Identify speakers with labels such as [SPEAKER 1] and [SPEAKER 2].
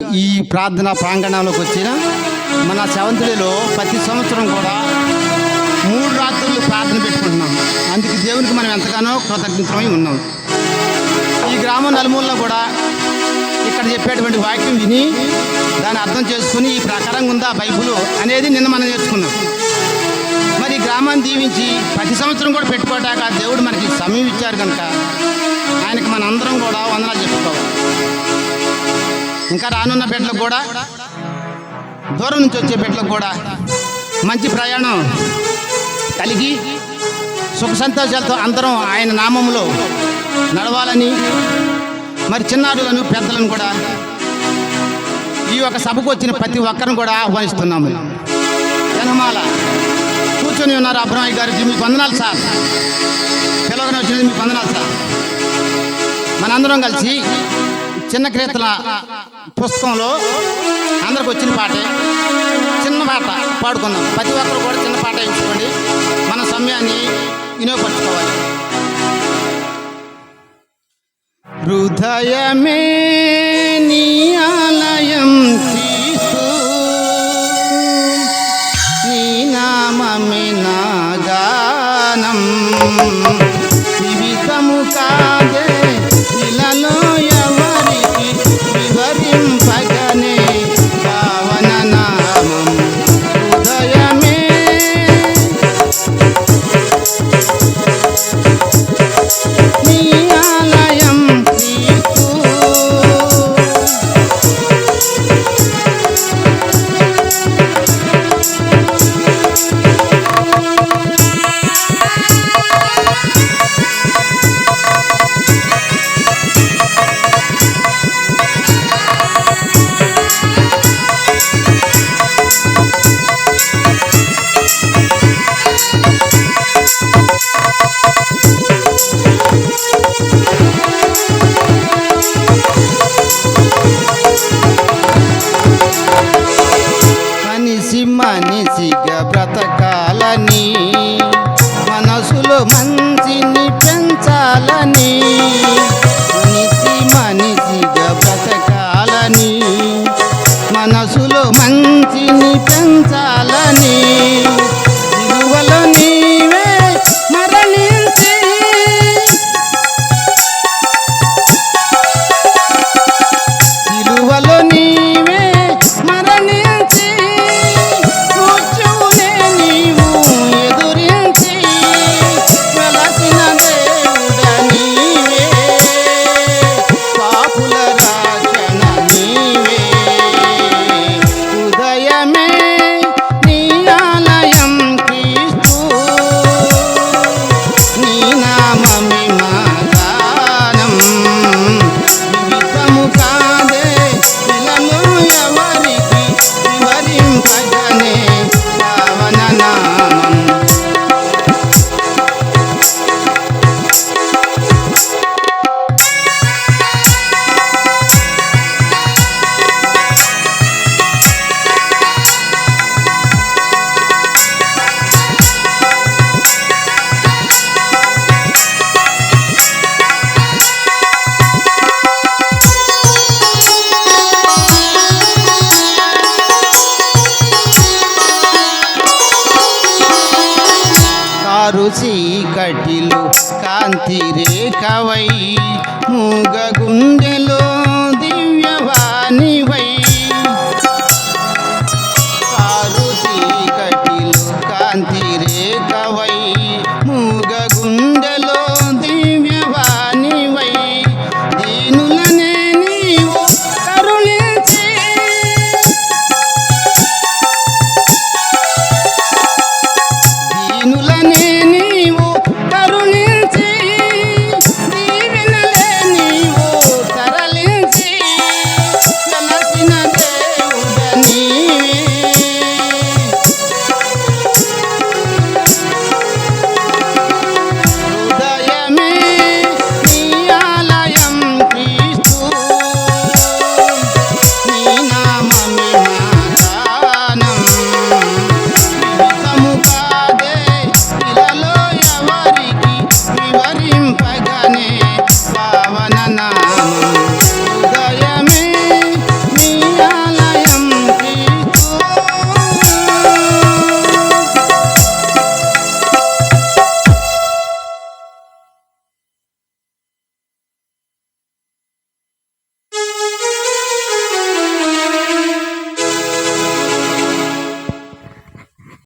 [SPEAKER 1] ఈ ప్రార్థన ప్రాంగణంలోకి వచ్చిన మన సెవంతుడిలో ప్రతి సంవత్సరం కూడా మూడు రాత్రులు ప్రార్థన పెట్టుకుంటున్నాం. అందుకు దేవునికి మనం ఎంతగానో కృతజ్ఞతమై ఉన్నాం. ఈ గ్రామం నలుమూలలో కూడా ఇక్కడ చెప్పేటువంటి వాక్యం విని దాన్ని అర్థం చేసుకుని ఈ ప్రకారంగా ఉందా బైబుల్ అనేది నిన్న మనం నేర్చుకున్నాం. మరి ఈ గ్రామాన్ని దీవించి ప్రతి సంవత్సరం కూడా పెట్టుకోవటాక దేవుడు మనకి సమయం ఇచ్చారు కనుక ఆయనకి మనందరం కూడా వందనాలు చెప్పుకోవాలి. ఇంకా రానున్న బిడ్డలకు కూడా దూరం నుంచి వచ్చే బిడ్డలకు కూడా మంచి ప్రయాణం కలిగి సుఖ సంతోషాలతో అందరం ఆయన నామంలో నడవాలని మరి చిన్నారులను పెద్దలను కూడా ఈ యొక్క సభకు వచ్చిన ప్రతి ఒక్కరిని కూడా ఆహ్వానిస్తున్నాము. జనమాల కూర్చొని ఉన్నారు అబ్రహ్మయ్య గారికి మీకు వందనాలు సార్. పిలవగానే వచ్చినది మీకు వందనాలు సార్. మనందరం కలిసి చిన్న క్రీతల పుస్తకంలో అందరికి వచ్చిన పాటే. చిన్న పాట పాడుకుందాం. ప్రతి ఒక్కరు కూడా చిన్న పాట ఎంచుకోండి మన సమయాన్ని వినియోగపరచుకోవాలి. హృదయమే నీ ఆలయం క్రీస్తు నీ నామమే నా గానం. జీవితము కాదే empagar. మనసులో మంచిని పెంచాలని కారు చీకటిలో కాంతి రేఖవై మూగ గుండెలో దివ్యవాణివై